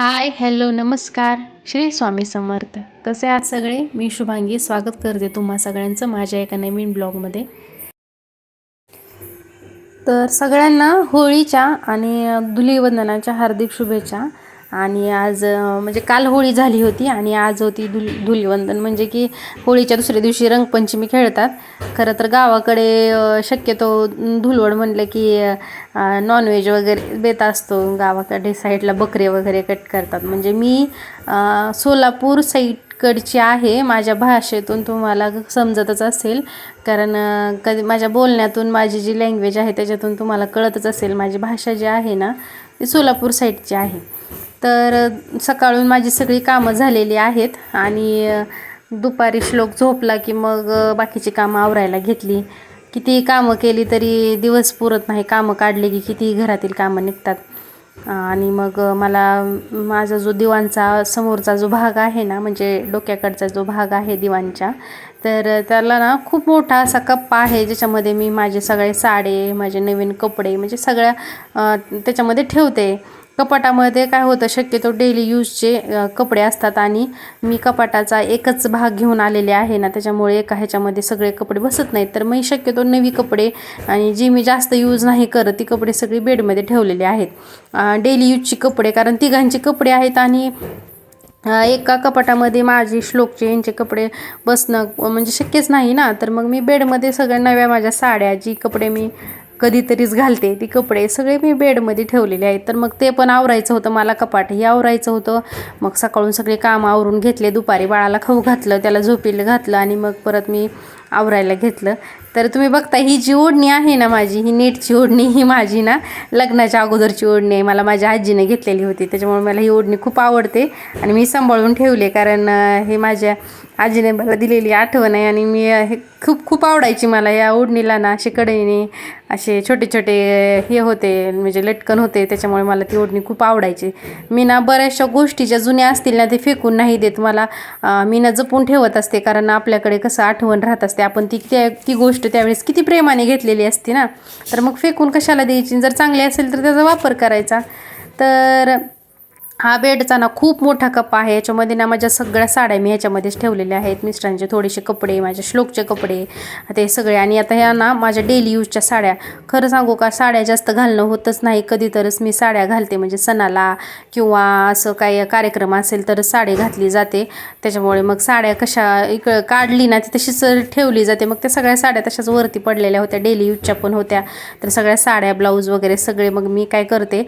Hi hello नमस्कार. श्री स्वामी समर्थ. कसे आहात सगळे? मी शुभांगी. स्वागत करते तुम्हा सगळ्यांचं माझ्या एका नवीन ब्लॉगमध्ये. तर सगळ्यांना होळीच्या आणि धुलीवंदनाच्या हार्दिक शुभेच्छा. आणि आज म्हणजे काल होळी झाली होती आणि आज होती धुल धुलीवंदन. म्हणजे की होळीच्या दुसऱ्या दिवशी रंगपंचमी खेळतात. खरं तर गावाकडे शक्यतो धुलवड म्हणलं की नॉनव्हेज वगैरे बेत असतो. गावाकडे साईडला बकरे वगैरे कट करतात. म्हणजे मी सोलापूर साईडकडची आहे. माझ्या भाषेतून तुम्हाला समजतच असेल. कारण कधी माझ्या बोलण्यातून माझी जी लँग्वेज आहे त्याच्यातून तुम्हाला कळतच असेल. माझी भाषा जी आहे ना ती सोलापूर साईडची आहे. तर सकाळून माझी सगळी कामं झालेली आहेत आणि दुपारी श्लोक झोपला की मग बाकीची कामं आवरायला घेतली. किती कामं केली तरी दिवस पुरत नाही कामं काढली की किती घरातील कामं निघतात. आणि मग मला माझा जो दिवाणचा समोरचा जो भाग आहे ना म्हणजे डोक्याकडचा जो भाग आहे दिवाणच्या तर त्याला ना खूप मोठा असा कप्पा आहे ज्याच्यामध्ये मी माझे सगळे साडे माझे नवीन कपडे म्हणजे सगळ्या त्याच्यामध्ये ठेवते. कपाटामध्ये काय होतं शक्यतो डेली यूजचे कपडे असतात आणि मी कपाटाचा एकच भाग घेऊन आलेले आहे ना त्याच्यामुळे एका ह्याच्यामध्ये सगळे कपडे बसत नाहीत. तर मी शक्यतो नवी कपडे आणि जी मी जास्त यूज नाही करत ती कपडे सगळी बेडमध्ये ठेवलेले आहेत. डेली यूजची कपडे कारण तिघांचे कपडे आहेत आणि एका कपाटामध्ये माझे श्लोकचे यांचे कपडे बसणं म्हणजे शक्यच नाही ना. तर मग मी बेडमध्ये सगळ्या नव्या माझ्या साड्या जी कपडे मी कधीतरीच घालते. ती कपडे सगळे मी बेडमध्ये ठेवलेले आहेत. तर मग ते पण आवरायचं होतं. मला कपाटही आवरायचं होतं. मग सकाळून सगळे काम आवरून घेतले. दुपारी बाळाला खाऊ घातलं. त्याला झोपील घातलं आणि मग परत मी आवरायला घेतलं. तर तुम्ही बघता ही जी ओढणी आहे ना माझी ही नीटची ओढणी ही माझी ना लग्नाच्या अगोदरची ओढणी आहे. मला माझ्या आजीने घेतलेली होती त्याच्यामुळे मला ही ओढणी खूप आवडते आणि मी सांभाळून ठेवले कारण हे माझ्या आजीने मला दिलेली आठवण आहे आणि मी हे खूप खूप आवडायची मला या ओढणीला ना असे कडेने असे छोटे छोटे हे होते म्हणजे लटकन होते त्याच्यामुळे मला ती ओढणी खूप आवडायची. मी ना बऱ्याचशा गोष्टी ज्या जुन्या असतील ना ते फेकून नाही देत. मला मी ना जपून ठेवत असते कारण आपल्याकडे कसं आठवण राहत असते. आपण ती त्या ती गोष्ट त्यावेळेस किती प्रेमाने घेतलेली असते ना. तर मग फेकून कशाला द्यायची? जर चांगली असेल तर त्याचा वापर करायचा. तर हा बेडचा ना खूप मोठा कप्पा आहे. याच्यामध्ये ना माझ्या सगळ्या साड्या मी ह्याच्यामध्येच ठेवलेल्या आहेत. मिस्टरांचे थोडेसे कपडे माझ्या श्लोकचे कपडे ते सगळे. आणि आता ह्या ना माझ्या डेली यूजच्या साड्या. खरं सांगू का साड्या जास्त घालणं होतच नाही. कधीतरच मी साड्या घालते. म्हणजे सणाला किंवा असं काही कार्यक्रम असेल तर साडी घातली जाते. त्याच्यामुळे मग साड्या कशा इक काढली ना ती तशीच ठेवली जाते. मग त्या सगळ्या साड्या तशाच वरती पडलेल्या होत्या. डेली यूजच्या पण होत्या. तर सगळ्या साड्या ब्लाऊज वगैरे सगळे मग मी काय करते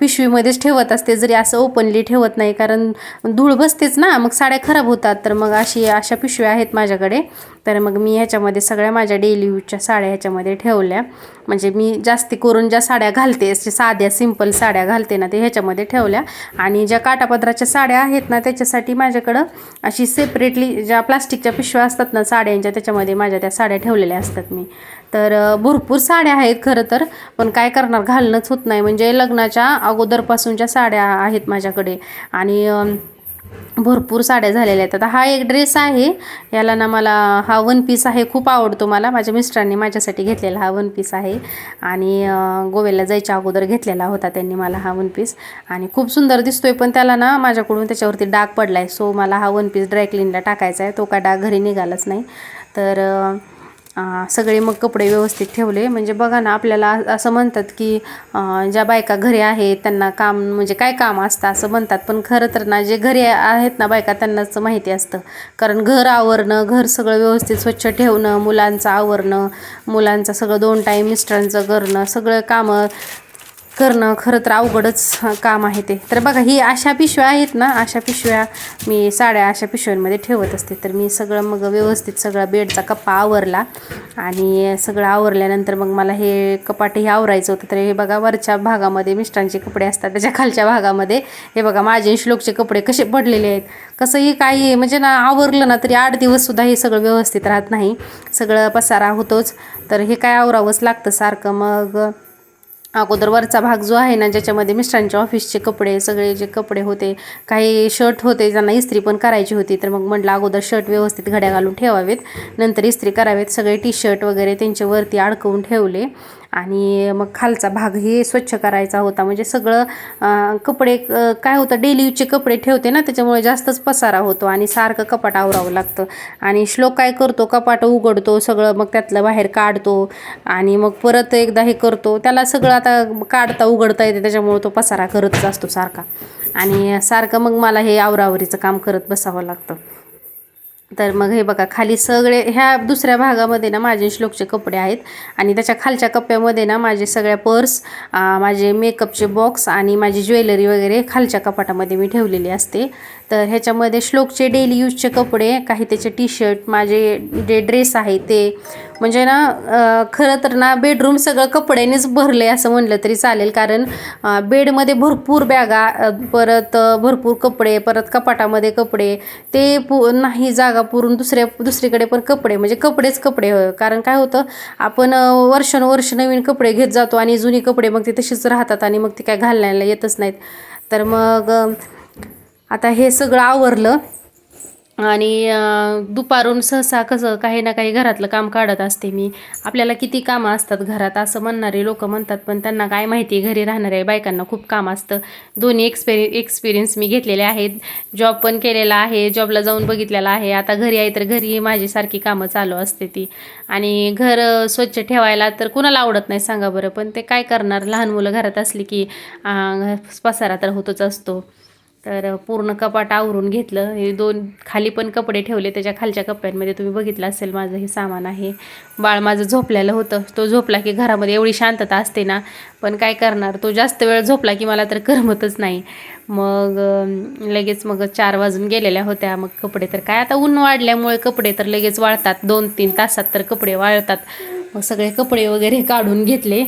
पिशवीमध्येच ठेवत असते. जरी असं ओपनली ठेवत नाही कारण धूळ बसतेच ना. मग साड्या खराब होतात तर मग अशी अशा पिशव्या आहेत माझ्याकडे. तर मग मी ह्याच्यामध्ये सगळ्या माझ्या डेली यूजच्या साड्या ह्याच्यामध्ये ठेवल्या. म्हणजे मी जास्ती करून ज्या साड्या घालते साध्या सिंपल साड्या घालते ना ते ह्याच्यामध्ये ठेवल्या. आणि ज्या काटापदराच्या साड्या आहेत ना त्याच्यासाठी माझ्याकडं अशी सेपरेटली ज्या प्लास्टिकच्या पिशव्या असतात ना साड्यांच्या त्याच्यामध्ये माझ्या त्या साड्या ठेवलेल्या असतात मी. तर भरपूर साड्या आहेत खरं तर पण काय करणार? घालणंच होत नाही. म्हणजे लग्नाच्या अगोदरपासूनच्या साड्या आहेत माझ्याकडे. आणि भरपूर साड्या झालेल्या आहेत. आता हा एक ड्रेस आहे. याला ना मला हा वन पीस आहे खूप आवडतो मला. माझ्या मिस्टरांनी माझ्यासाठी घेतलेला हा वन पीस आहे. आणि गोव्याला जायच्या अगोदर घेतलेला होता त्यांनी मला हा वन पीस. आणि खूप सुंदर दिसतोय पण त्याला ना माझ्याकडून त्याच्यावरती डाग पडला आहे सो मला हा वन पीस ड्रायक्लीनला टाकायचा आहे तो काय डाग घरी निघालाच नाही. तर सगळे मग कपडे व्यवस्थित ठेवले. म्हणजे बघा ना आपल्याला असं म्हणतात की ज्या बायका घरी आहेत त्यांना काम म्हणजे काय काम असतं असं म्हणतात. पण खरं तर ना जे घरी आहेत ना बायका त्यांनाच माहिती असतं. कारण घर आवरणं घर सगळं व्यवस्थित स्वच्छ ठेवणं मुलांचं आवरणं मुलांचं सगळं दोन टाईम मिस्टरांचं करणं सगळं कामं करणं खरं तर अवघडच काम आहे ते. तर बघा ही अशा पिशव्या आहेत ना अशा पिशव्या मी साड्या अशा पिशव्यांमध्ये ठेवत असते. तर मी सगळं मग व्यवस्थित सगळं बेडचा कप्पा आवरला आणि सगळं आवरल्यानंतर मग मला हे कपाटही आवरायचं होतं. तर हे बघा वरच्या भागामध्ये मिस्टरांचे कपडे असतात त्याच्या खालच्या भागामध्ये. हे बघा माझे श्लोकचे कपडे कसे पडलेले आहेत. कसंही काही म्हणजे ना आवरलं ना तरी आठ दिवससुद्धा हे सगळं व्यवस्थित राहत नाही. सगळं पसारा होतोच. तर हे काय आवरावंच लागतं सारखं. मग अगोदर वरचा भाग जो आहे ना ज्याच्यामध्ये मिस्टरांच्या ऑफिसचे कपडे सगळे जे कपडे होते काही शर्ट होते ज्यांना इस्त्री पण करायची होती तर मग म्हटलं अगोदर शर्ट व्यवस्थित घड्या घालून ठेवावेत. नंतर इस्त्री करावेत सगळे टी शर्ट वगैरे त्यांच्यावरती अडकवून ठेवले. आणि मग खालचा भाग हे स्वच्छ करायचा होता. म्हणजे सगळं कपडे काय होतं डेली यूजचे कपडे ठेवते ना त्याच्यामुळे जास्तच पसारा होतो आणि सारखं कपाट आवरावं लागतं. आणि श्लोक काय करतो कपाट उघडतो सगळं मग त्यातलं बाहेर काढतो आणि मग परत एकदा हे करतो. त्याला सगळं आता काढता उघडता येते त्याच्यामुळे तो पसारा करतच असतो सारखा. आणि सारखं मग मला हे आवरावरीचं काम करत बसावं लागतं. तर मग हे बघा खाली सगळे ह्या दुसऱ्या भागामध्ये ना माझे श्लोकचे कपडे आहेत आणि त्याच्या खालच्या कप्प्यामध्ये ना माझे सगळ्या पर्स माझे मेकअपचे बॉक्स आणि माझी ज्वेलरी वगैरे खालच्या कपाटामध्ये मी ठेवलेली असते. तर ह्याच्यामध्ये श्लोकचे डेली यूजचे कपडे काही त्याचे टी शर्ट माझे जे ड्रेस आहे ते. म्हणजे ना खरं तर ना बेडरूम सगळं कपड्यानेच भरले असं म्हणलं तरी चालेल. कारण बेडमध्ये भरपूर बॅगा परत भरपूर कपडे परत कपाटामध्ये कपडे. ते पु नाही जागा पुरून दुसऱ्या दुसरीकडे पण कपडे. म्हणजे कपडेच कपडे कारण काय होतं आपण वर्षानुवर्ष नवीन कपडे घेत जातो आणि जुनी कपडे मग ते तशीच राहतात आणि मग ते काय घालण्याला येतच नाहीत. तर मग आता हे सगळं आवरलं आणि दुपारून सहसा कसं काही ना काही घरातलं काम काढत असते मी. आपल्याला किती कामं असतात घरात असं म्हणणारे लोक म्हणतात पण त्यांना काय माहिती घरी राहणाऱ्या बायकांना खूप काम असतं. दोन्ही एक्सपेरि एक्सपिरियन्स मी घेतलेले आहेत. जॉब पण केलेला आहे जॉबला जाऊन बघितलेला आहे. आता घरी आहे तर घरी माझी सारखी कामं चालू असते ती. आणि घर स्वच्छ ठेवायला तर कुणाला आवडत नाही सांगा बरं पण ते काय करणार? लहान मुलं घरात असली की पसारा तर होतच असतो. तर पूर्ण कपाट आवरून घेतलं. हे दोन खाली पण कपडे ठेवले त्याच्या खालच्या कप्प्यांमध्ये तुम्ही बघितलं असेल माझं हे सामान आहे. बाळ माझं झोपलेलं होतं. तो झोपला की घरामध्ये एवढी शांतता असते ना पण काय करणार? तो जास्त वेळ झोपला की मला तर करमतच नाही. मग लगेच मग चार वाजून गेलेल्या होत्या. मग कपडे तर काय? आता ऊन वाढल्यामुळे कपडे तर लगेच वाळतात. दोन तीन तासात तर कपडे वाळतात. मग सगळे कपडे वगैरे काढून घेतले.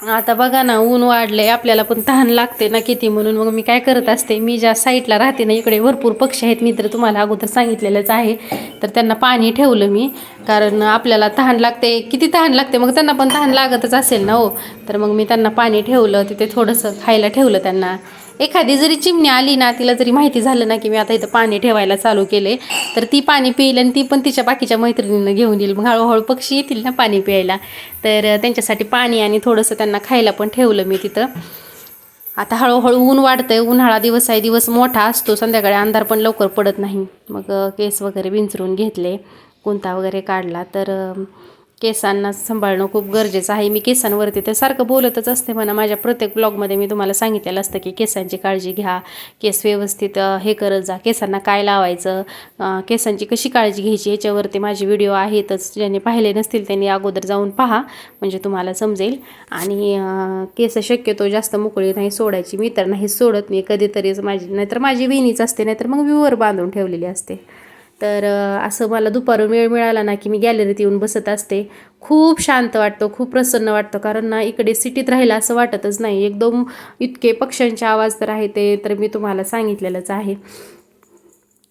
आता बघा ना ऊन वाढले आपल्याला पण तहान लागते ना किती म्हणून. मग मी काय करत असते मी ज्या साईडला राहते ना इकडे भरपूर पक्षी आहेत मी तर तुम्हाला अगोदर सांगितलेलंच आहे. तर त्यांना पाणी ठेवलं मी कारण आपल्याला तहान लागते. किती तहान लागते? मग त्यांना पण तहान लागतच असेल ना हो. तर मग मी त्यांना पाणी ठेवलं तिथे थोडंसं खायला ठेवलं त्यांना. एखादी जरी चिमणी आली ना तिला जरी माहिती झालं ना की मी आता इथं पाणी ठेवायला चालू केले तर ती पाणी पिईल आणि ती पण तिच्या बाकीच्या मैत्रिणींना घेऊन येईल. मग हळूहळू पक्षी येतील ना पाणी प्यायला. तर त्यांच्यासाठी पाणी आणि थोडंसं त्यांना खायला पण ठेवलं मी तिथं. आता हळूहळू ऊन वाढतंय. उन्हाळा दिवस आहे दिवस मोठा असतो. संध्याकाळी अंधार पण लवकर पडत नाही. मग केस वगैरे विंचरून घेतले. कोणता वगैरे काढला. तर केसांना सांभाळणं खूप गरजेचं आहे. मी केसांवरती तर सारखं बोलतच असते म्हणा. माझ्या प्रत्येक ब्लॉगमध्ये मी तुम्हाला सांगितलेलं असतं की केसांची काळजी घ्या. केस व्यवस्थित हे करत जा. केसांना काय लावायचं? केसांची कशी काळजी घ्यायची? याच्यावरती माझे व्हिडिओ आहेतच. ज्यांनी पाहिले नसतील त्यांनी अगोदर जाऊन पहा. म्हणजे तुम्हाला समजेल. आणि केस शक्यतो जास्त मोकळी नाही सोडायची. मी तर नाही सोडत. मी कधीतरीच माझी नाहीतर माझी विहिणीच असते. नाहीतर मग मी बांधून ठेवलेली असते. तर असं मला दुपारून वेळ मिळाला ना की मी गॅलरीत येऊन बसत असते. खूप शांत वाटतो खूप प्रसन्न वाटतं. कारण ना इकडे सिटीत राहिलं असं वाटतच नाही. एकदम इतके पक्ष्यांचे आवाज तर आहे ते तर मी तुम्हाला सांगितलेलंच आहे.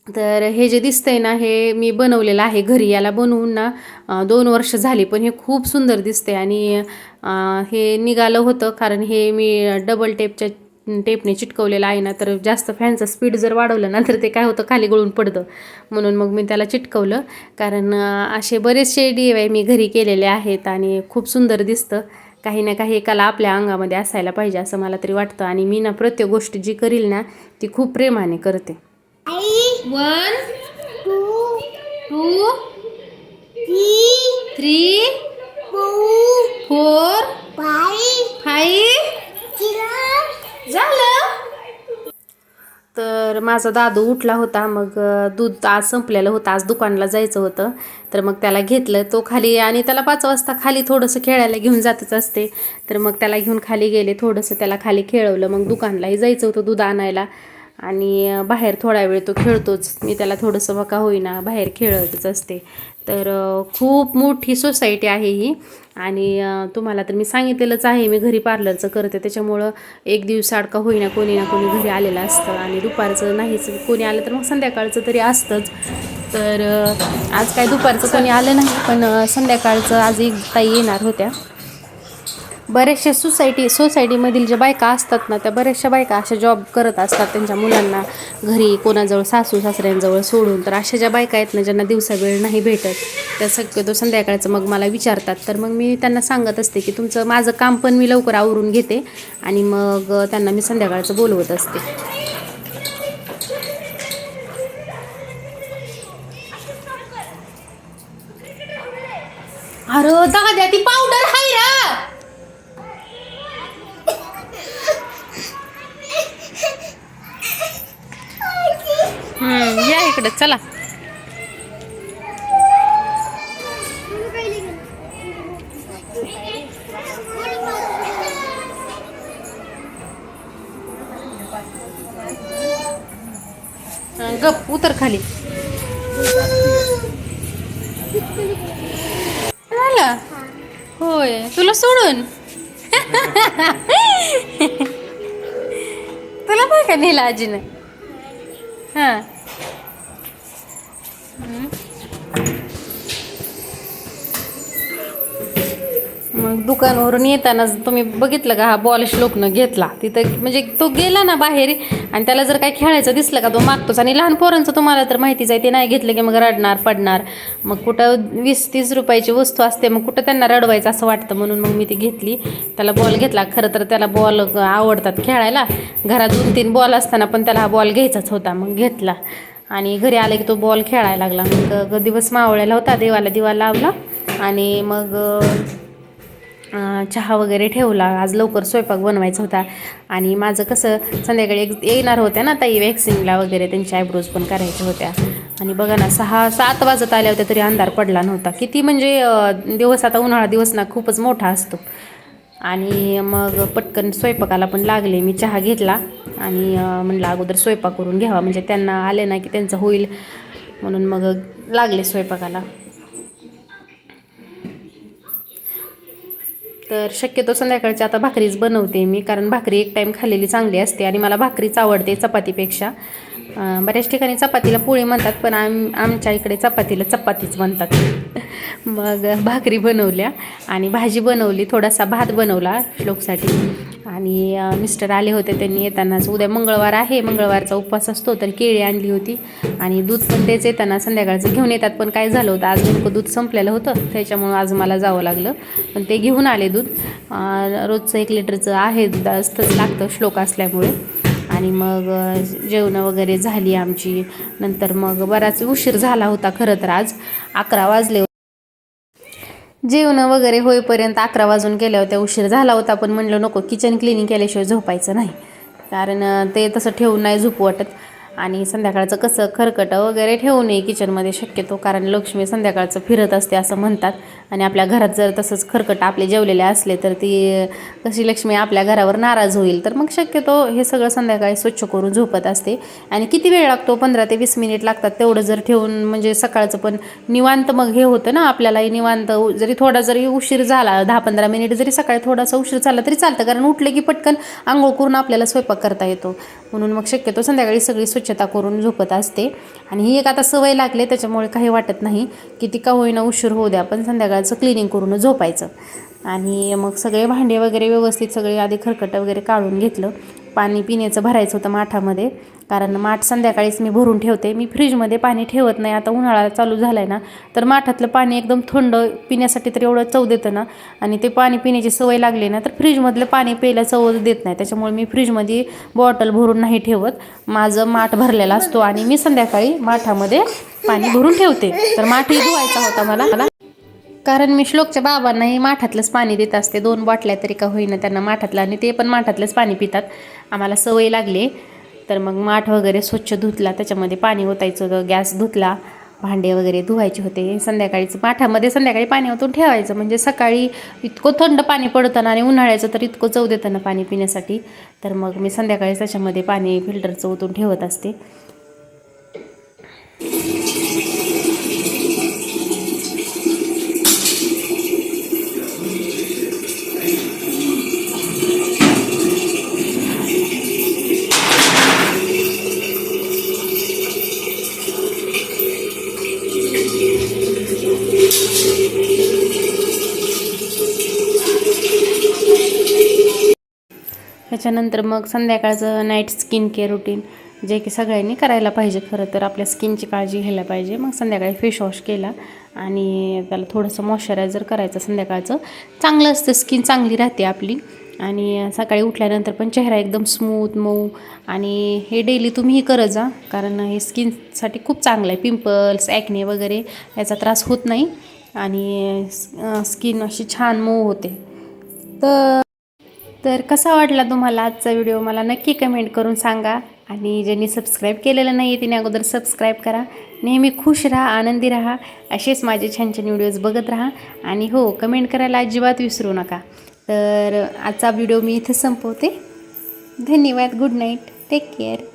तर हे जे दिसतंय ना हे मी बनवलेलं आहे घरी. याला बनवून ना दोन वर्ष झाली पण हे खूप सुंदर दिसते आणि हे निघालं होतं कारण हे मी डबल टेपच्या टेपने चिटकवलेलं आहे ना तर जास्त फॅनचं स्पीड जर वाढवलं ना तर ते काय होतं खाली गळून पडतं. म्हणून मग मी त्याला चिटकवलं. कारण असे बरेचसे डी वाय मी घरी केलेले आहेत आणि खूप सुंदर दिसतं. काही ना काही कला आपल्या अंगामध्ये असायला पाहिजे असं मला तरी वाटतं. आणि मी ना प्रत्येक गोष्ट जी करील ना ती खूप प्रेमाने करते. वन टू थ्री तर माझा दादू उठला होता मग दूध आज संपलेलं होतं आज दुकानला जायचं होतं. तर मग त्याला घेतलं तो खाली आणि त्याला पाच वाजता खाली थोडंसं खेळायला घेऊन जातच असते. तर मग त्याला घेऊन खाली गेले थोडंसं त्याला खाली खेळवलं मग दुकानलाही जायचं होतं दूध आणायला. आणि बाहेर थोडा वेळ तो खेळतोच. मी त्याला थोडंसं बका होईना बाहेर खेळतच असते. तर खूप मोठी सोसायटी आहे ही. आणि तुम्हाला तर मी सांगितलेलंच आहे मी घरी पार्लरचं करते. त्याच्यामुळं एक दिवस अडका होईना कोणी ना कोणी घरी आलेलं असतं. आणि दुपारचं नाहीच कोणी आलं तर मग संध्याकाळचं तरी असतंच. तर आज काय दुपारचं कोणी आलं नाही पण संध्याकाळचं आज एक ताई येणार होत्या. बऱ्याचशा सोसायटी सोसायटीमधील ज्या बायका असतात ना त्या बऱ्याचशा बायका अशा जॉब करत असतात त्यांच्या मुलांना घरी कोणाजवळ सासू सासऱ्यांजवळ सोडून. तर अशा ज्या बायका आहेत ना ज्यांना दिवसा वेळ नाही भेटत त्या शक्यतो संध्याकाळचं मग मला विचारतात. तर मग मी त्यांना सांगत असते की तुमचं माझं काम पण मी लवकर आवरून घेते आणि मग त्यांना मी संध्याकाळचं बोलवत असते. अरे दादा ती पावडर हाय रा हम्म या इकडे चला. गप उतर खाली. आला? होय तुला सोडून. तुला पण का नेलं आजीनं? हां. दुकानावरून येतानाच तुम्ही बघितलं का हा बॉल श्लोकनं घेतला. तिथं म्हणजे तो गेला ना बाहेर आणि त्याला जर काय खेळायचं दिसलं का तो मागतोच. आणि लहान पोरांचं तुम्हाला तर माहितीच आहे ते नाही घेतलं की मग रडणार पडणार. मग कुठं वीस तीस रुपयाची वस्तू असते मग कुठं त्यांना रडवायचं असं वाटतं म्हणून मग मी ती घेतली. त्याला बॉल घेतला. खरं तर त्याला बॉल आवडतात खेळायला. घरात दोन तीन बॉल असताना पण त्याला हा बॉल घ्यायचाच होता मग घेतला. आणि घरी आले की तो बॉल खेळायला लागला. मग दिवस मावळ्याला होता देवाला दिवा लावला. आणि मग चहा वगैरे ठेवला. आज लवकर स्वयंपाक बनवायचा होता. आणि माझं कसं संध्याकाळी एक येणार होत्या ना ताई वॅक्सिनला वगैरे त्यांच्या आयब्रोज पण करायच्या होत्या. आणि बघा ना सहा सात वाजत आल्या होत्या तरी अंधार पडला नव्हता. किती म्हणजे दिवस आता उन्हाळा दिवस ना खूपच मोठा असतो. आणि मग पटकन स्वयंपाकाला पण लागले. मी चहा घेतला आणि म्हणलं अगोदर स्वयंपाक करून घ्यावा. म्हणजे त्यांना आले ना की त्यांचं होईल. म्हणून मग लागले स्वयंपाकाला. तर शक्यतो संध्याकाळची आता भाकरीच बनवते मी कारण भाकरी एक टाईम खाल्लेली चांगली असते आणि मला भाकरीच आवडते चपातीपेक्षा. बऱ्याच ठिकाणी चपातीला पोळी म्हणतात पण आम आमच्या इकडे चपातीला चपातीच म्हणतात. मग भाकरी बनवल्या आणि भाजी बनवली थोडासा भात बनवला श्लोकसाठी. आणि मिस्टर आले होते त्यांनी येतानाच उद्या मंगळवार आहे. मंगळवारचा उपवास असतो तर केळी आणली होती. आणि दूध पण तेच येताना संध्याकाळचं घेऊन येतात पण काय झालं होतं? आज नेमकं दूध संपलेलं होतं. त्याच्यामुळं आज मला जावं लागलं. पण ते घेऊन आले दूध. रोजचं एक लिटरचं आहे दूध. असतंच लागतं श्लोक असल्यामुळे. आणि मग जेवणं वगैरे झाली आमची. नंतर मग बराच उशीर झाला होता खरं तर आज. अकरा वाजले जेवणं वगैरे होईपर्यंत अकरा वाजून गेल्या होत्या उशीर झाला होता पण म्हणलं नको किचन क्लिनिंग केल्याशिवाय झोपायचं नाही. कारण ते तसं ठेवून नाही झोपू वाटत. आणि संध्याकाळचं कसं खरकटं वगैरे ठेवू नये किचनमध्ये शक्यतो कारण लक्ष्मी संध्याकाळचं फिरत असते असं म्हणतात. आणि आपल्या घरात जर तसंच खरकट आपले जेवलेले असले तर ती कशी लक्ष्मी आपल्या घरावर नाराज होईल? तर मग शक्यतो हे सगळं संध्याकाळी स्वच्छ करून झोपत असते. आणि किती वेळ लागतो? पंधरा ते वीस मिनिट लागतात तेवढं जर ठेवून म्हणजे सकाळचं पण निवांत मग हे होतं ना आपल्यालाही निवांत जरी थोडा जरी उशीर झाला दहा पंधरा मिनिट जरी सकाळी थोडासा उशीर झाला तरी चालतं. कारण उठले की पटकन आंघोळ करून आपल्याला स्वयंपाक करता येतो. म्हणून मग शक्यतो संध्याकाळी सगळी स्वच्छता करून झोपत असते. आणि ही एक आता सवय लागली त्याच्यामुळे काही वाटत नाही किती का होईना उशीर होऊ द्या. पण संध्याकाळचं क्लिनिंग करून झोपायचं. आणि मग सगळे भांडे वगैरे व्यवस्थित सगळे आधी खरकट वगैरे काढून घेतलं. पाणी पिण्याचं भरायचं होतं माठामध्ये. कारण माठ संध्याकाळीच मी भरून ठेवते. मी फ्रीजमध्ये पाणी ठेवत नाही. आता उन्हाळा चालू झाला आहे ना तर माठातलं पाणी एकदम थंड पिण्यासाठी तर एवढं चव देतं ना. आणि ते पाणी पिण्याची सवय लागली ना तर फ्रीजमधलं पाणी प्यायला चव देत नाही. त्याच्यामुळे मी फ्रीजमध्ये बॉटल भरून नाही ठेवत. माझं माठ भरलेला असतो आणि मी संध्याकाळी माठामध्ये पाणी भरून ठेवते. तर माठही धुवायचा होता मला मला. कारण मी श्लोकच्या बाबांनाही माठातलंच पाणी देत असते. दोन बाटल्या तरी का होईना त्यांना माठातलं आणि ते पण माठातलंच पाणी पितात. आम्हाला सवय लागली. तर मग माठ वगैरे स्वच्छ धुतला. त्याच्यामध्ये पाणी ओतायचं होतं गॅस धुतला. भांडे वगैरे धुवायचे होते. संध्याकाळीचं माठामध्ये संध्याकाळी पाणी ओतून ठेवायचं. म्हणजे सकाळी इतकं थंड पाणी पडतं ना आणि उन्हाळ्याचं तर इतकं चव देतं ना पाणी पिण्यासाठी. तर मग मी संध्याकाळी त्याच्यामध्ये पाणी फिल्टरचं ओतून ठेवत असते. त्याच्यानंतर मग संध्याकाळचं नाईट स्किन केअर रुटीन जे की सगळ्यांनी करायला पाहिजे खरं तर. आपल्या स्किनची काळजी घ्यायला पाहिजे. मग संध्याकाळी फेशवॉश केला आणि त्याला थोडंसं मॉइश्चरायझर करायचं संध्याकाळचं चांगलं असतं. स्किन चांगली राहते आपली. आणि सकाळी उठल्यानंतर पण चेहरा एकदम स्मूथ मऊ. आणि हे डेली तुम्हीही करत जा कारण हे स्किनसाठी खूप चांगलं आहे. पिंपल्स ॲक्ने वगैरे याचा त्रास होत नाही. आणि स्किन अशी छान मऊ होते. तर तर कसा वाटला तुम्हाला आजचा व्हिडिओ मला नक्की कमेंट करून सांगा. आणि ज्यांनी सबस्क्राईब केलेलं नाही आहे तिने अगोदर सबस्क्राईब करा. नेहमी खुश राहा आनंदी राहा. असेच माझे छान छान व्हिडिओज बघत राहा. आणि हो कमेंट करायला अजिबात विसरू नका. तर आजचा व्हिडिओ मी इथं संपवते. धन्यवाद. Good night take care